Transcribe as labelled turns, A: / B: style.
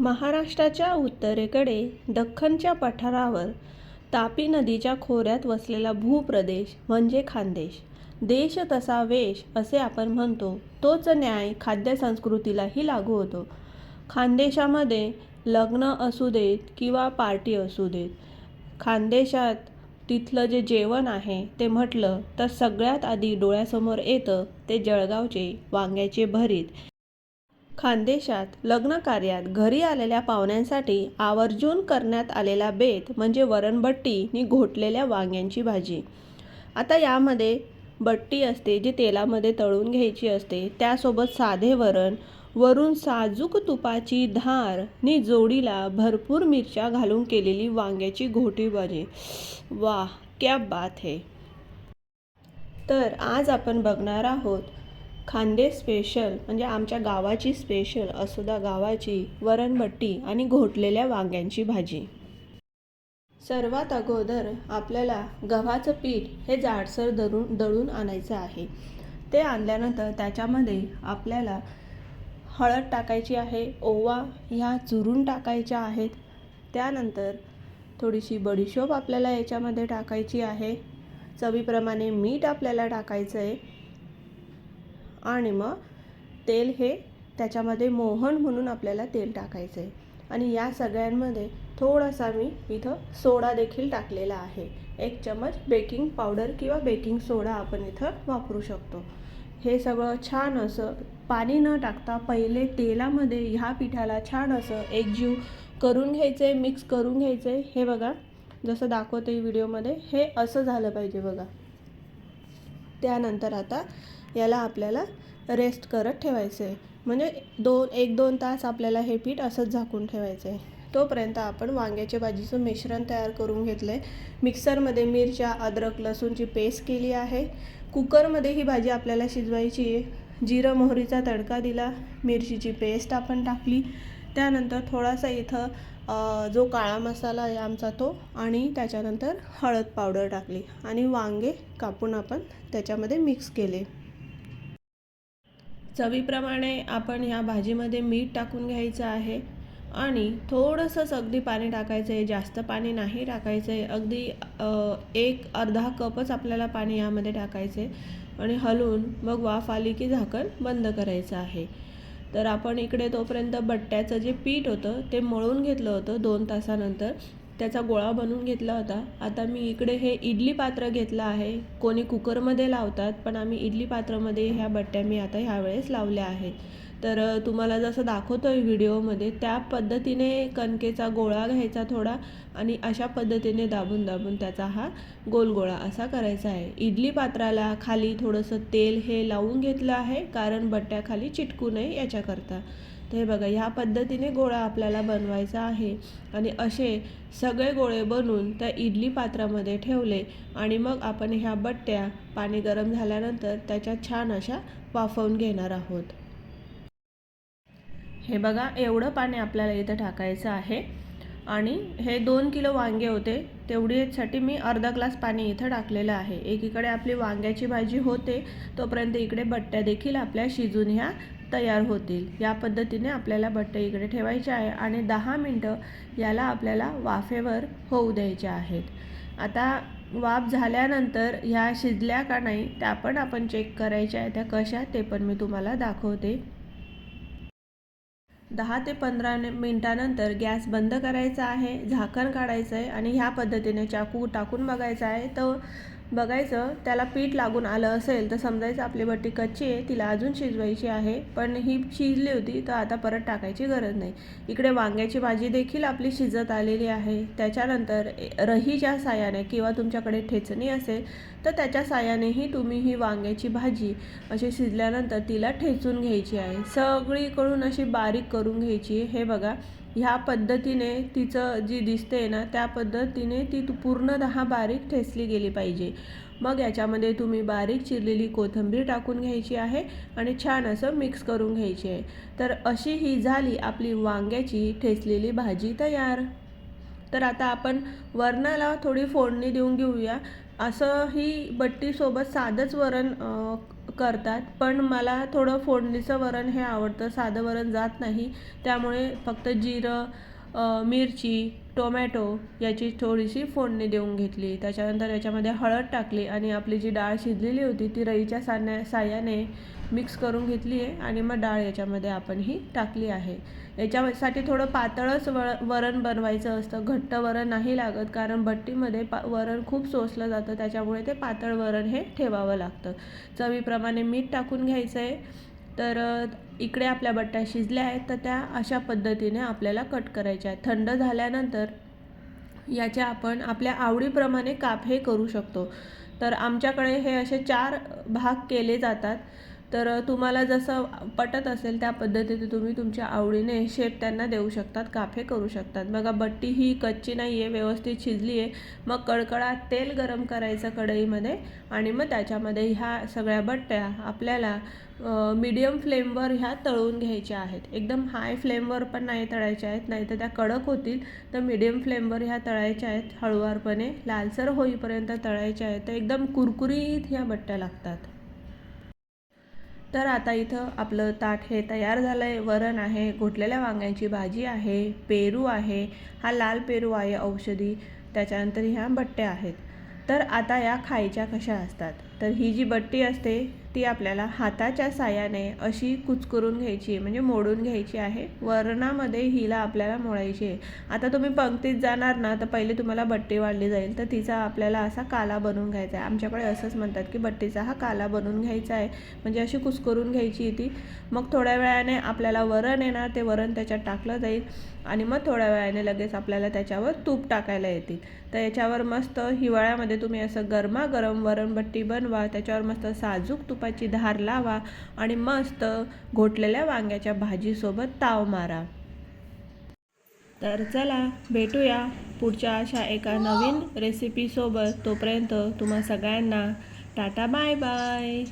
A: महाराष्ट्राच्या उत्तरेकडे दख्खनच्या पठारावर तापी नदीच्या खोऱ्यात वसलेला भूप्रदेश म्हणजे खानदेश. देश तसा वेश असे आपण म्हणतो. तोच न्याय खाद्यसंस्कृतीलाही लागू होतो. खानदेशामध्ये लग्न असू देत किंवा पार्टी असू देत खानदेशात तिथलं जे जेवण आहे ते म्हटलं तर सगळ्यात आधी डोळ्यासमोर येतं ते जळगावचे वांग्याचे भरीत. खानदेशात लग्नकार्यात घरी आलेल्या पाहुण्यांसाठी आवर्जून करण्यात आलेला बेत म्हणजे वरणबट्टी नि घोटलेल्या वांग्यांची भाजी. आता यामध्ये बट्टी असते जी तेलामध्ये तळून घ्यायची असते. त्यासोबत साधे वरण वरून साजूक तुपाची धार नि जोडीला भरपूर मिरच्या घालून केलेली वांग्याची घोटी भाजी. वाह क्या बात है! तर आज आपण बघणार आहोत खांदे स्पेशल म्हणजे आमच्या गावाची स्पेशल असुदा गावाची वरणबट्टी आणि घोटलेल्या वांग्यांची भाजी. सर्वात अगोदर आपल्याला गव्हाचं पीठ हे जाडसर दरून दळून आणायचं आहे. ते आणल्यानंतर त्याच्यामध्ये आपल्याला हळद टाकायची आहे ओवा ह्या चुरून टाकायच्या आहेत. त्यानंतर थोडीशी बडीशोप आपल्याला याच्यामध्ये टाकायची आहे. चवीप्रमाणे मीठ आपल्याला टाकायचं आहे आणि मग तेल हे त्याच्यामध्ये मोहन म्हणून आपल्याला तेल टाकायचं आहे. आणि या सगळ्यांमध्ये थोडासा मी इथं सोडा देखील टाकलेला आहे. एक चमच बेकिंग पावडर किंवा बेकिंग सोडा आपण इथं वापरू शकतो. हे सगळं छान असं पाणी न टाकता पहिले तेलामध्ये ह्या पिठाला छान असं एकजीव करून घ्यायचं आहे मिक्स करून घ्यायचं आहे हे बघा जसं दाखवते व्हिडिओमध्ये हे असं झालं पाहिजे बघा. त्यानंतर आता याला आपल्याला रेस्ट करत ठेवायचं आहे म्हणजे दोन एक दोन तास आपल्याला हे पीठ असंच झाकून ठेवायचं आहे तोपर्यंत आपण वांग्याच्या भाजीचं मिश्रण तयार करून घेतलं आहे मिक्सरमध्ये मिरच्या अद्रक लसूणची पेस्ट केली आहे. कुकरमध्ये ही भाजी आपल्याला शिजवायची आहे. जिरं मोहरीचा तडका दिला. मिरचीची पेस्ट आपण टाकली. त्यानंतर थोडासा इथं जो काळा मसाला आहे आमचा तो आणि त्याच्यानंतर हळद पावडर टाकली. आणि वांगे कापून आपण त्याच्यामध्ये मिक्स केले. चवीप्रमाणे आपण ह्या भाजीमध्ये मीठ टाकून घ्यायचं आहे. आणि थोडंसंच अगदी पाणी टाकायचं आहे जास्त पाणी नाही टाकायचं आहे अगदी एक अर्धा कपच आपल्याला पाणी यामध्ये टाकायचं आहे आणि हलवून मग वाफ आली की झाकण बंद करायचं आहे. तर आपण इकडे तोपर्यंत बट्ट्याचं जे पीठ होतं ते मळून घेतलं होतं दोन तासानंतर. त्याचा गोळा बनवून घेतला होता. आता मी इकडे हे इडली पात्र घेतलं आहे. कोणी कुकरमध्ये लावतात पण आम्ही इडली पात्रामध्ये ह्या बट्ट्या मी आता ह्यावेळेस लावल्या आहेत. तर तुम्हाला जसं दाखवतो आहे व्हिडिओमध्ये त्या पद्धतीने कणकेचा गोळा घ्यायचा थोडा आणि अशा पद्धतीने दाबून दाबून त्याचा हा गोल गोळा असा करायचा आहे. इडली पात्राला खाली थोडंसं तेल हे लावून घेतलं आहे कारण बट्ट्या खाली चिटकू नये याच्याकरता. तर हे बघा ह्या पद्धतीने गोळा आपल्याला बनवायचा आहे आणि असे सगळे गोळे बनवून त्या इडली पात्रामध्ये ठेवले आणि मग आपण ह्या बट्ट्या पाणी गरम झाल्यानंतर त्याच्या छान अशा वाफवून घेणार आहोत. हे बघा एवढं पाणी आपल्याला इथं टाकायचं आहे. आणि हे दोन किलो वांगे होते तेवढीसाठी मी अर्धा ग्लास पाणी इथं टाकलेलं आहे. एकीकडे आपली वांग्याची भाजी होते तोपर्यंत इकडे बट्ट्या देखील आपल्या शिजून ह्या तयार होतील. या पद्धतीने आपल्याला बट्टे इकडे ठेवायचे आहे आणि दहा मिनटं याला आपल्याला वाफेवर होऊ द्यायचे आहेत. आता वाफ झाल्यानंतर ह्या शिजल्या का नाही त्या पण आपण चेक करायच्या आहे त्या कशा ते पण मी तुम्हाला दाखवते. दहा ते पंधरा मिनटानंतर गॅस बंद करायचा आहे झाकण काढायचं आहे आणि ह्या पद्धतीने चाकू टाकून बघायचा आहे. तर बघायचं त्याला पीठ लागून आलं असेल तर समजायचं आपली बट्टी कच्ची आहे तिला अजून शिजवायची आहे. पण ही शिजली होती तर आता परत टाकायची गरज नाही. इकडे वांग्याची भाजी देखील आपली शिजत आलेली आहे. त्याच्यानंतर रहीच्या सायाने किंवा तुमच्याकडे ठेचणी असेल तर त्याच्या सायानेही तुम्ही ही वांग्याची भाजी अशी शिजल्यानंतर तिला ठेचून घ्यायची आहे. सगळीकडून अशी बारीक करून घ्यायची हे बघा ह्या पद्धतीने तिचं जी दिसते ना त्या पद्धतीने ती पूर्णतः बारीक ठेचली गेली पाहिजे. मग याच्यामध्ये तुम्ही बारीक चिरलेली कोथिंबीर टाकून घ्यायची आहे आणि छान असं मिक्स करून घ्यायची आहे. तर अशी ही झाली आपली वांग्याची ठेचलेली भाजी तयार. तर आता आपण वरणाला थोडी फोडणी देऊन घेऊया. असं ही बट्टीसोबत साधंच वरण करतात पण मला थोडं फोडणीचं वरण हे आवडतं. साधं वरण जात नाही. त्यामुळे फक्त जिरं मिरची टोमॅटो याची थोडीशी फोडणी देऊन घेतली. त्याच्यानंतर याच्यामध्ये हळद टाकली आणि आपली जी डाळ शिजलेली होती ती रईच्या सान्या साह्याने मिक्स करून घेतली आहे आणि मग डाळ याच्यामध्ये आपण ही टाकली आहे. याच्यासाठी थोडं पातळच वळ वरण बनवायचं असतं. घट्ट वरण नाही लागत कारण भट्टीमध्ये पा वरण खूप सोसलं जातं. त्याच्यामुळे ते पातळ वरण हे ठेवावं लागतं. चवीप्रमाणे मीठ टाकून घ्यायचं आहे तर इकडे आपल्या बट्ट्या शिजल्या आहेत तर त्या अशा पद्धतीने आपल्याला कट करायच्या आहेत. थंड झाल्यानंतर याचे आपण आपल्या आवडीप्रमाणे काप हे करू शकतो. तर आमच्याकडे हे असे चार भाग केले जातात. तर तुम्हाला जसं पटत असेल त्या पद्धतीने तुम्ही तुमच्या आवडीने शेप त्यांना देऊ शकतात काफे करू शकतात. बघा बट्टी ही कच्ची नाही आहे व्यवस्थित शिजली आहे मग कडकडात तेल गरम करायचं कढईमध्ये आणि मग त्याच्यामध्ये ह्या सगळ्या बट्ट्या आपल्याला मीडियम फ्लेमवर ह्या तळून घ्यायच्या आहेत. एकदम हाय फ्लेमवर पण नाही तळायच्या आहेत नाही तर त्या कडक होतील. तर मीडियम फ्लेमवर ह्या तळायच्या आहेत हळुवारपणे लालसर होईपर्यंत तळायच्या आहेत. तर एकदम कुरकुरीत ह्या बट्ट्या लागतात. तर आता इथं आपलं ताट हे तयार झालं आहे वरण आहे घोटलेल्या वांग्यांची भाजी आहे पेरू आहे. हा लाल पेरू आहे औषधी. त्याच्यानंतर ह्या बट्ट्या आहेत. तर आता या खायच्या कशा असतात? तर ही जी बट्टी असते ती आपल्याला हाताच्या साह्याने अशी कुचकरून घ्यायची म्हणजे मोडून घ्यायची आहे. वरणामध्ये हिला आपल्याला मोडायची आहे. आता तुम्ही पंक्तीत जाणार ना तर पहिले तुम्हाला बट्टी वाढली जाईल तर तिचा आपल्याला असा काला बनवून घ्यायचा आहे. आमच्याकडे असंच म्हणतात की बट्टीचा हा काला बनवून घ्यायचा आहे म्हणजे अशी कुचकरून घ्यायची ती. मग थोड्या वेळाने आपल्याला वरण येणार ते वरण त्याच्यात टाकलं जाईल आणि मग थोड्या वेळाने लगेच आपल्याला त्याच्यावर तूप टाकायला येतील. तर याच्यावर मस्त हिवाळ्यामध्ये तुम्ही असं गरमागरम वरणबट्टी बनवा त्याच्यावर मस्त साजूक तुपाची धार लावा आणि मस्त घोटलेल्या वांग्याच्या भाजीसोबत ताव मारा. तर चला भेटूया पुढच्या अशा एका नवीन रेसिपीसोबत तोपर्यंत तुम्हा सगळ्यांना टाटा बाय बाय.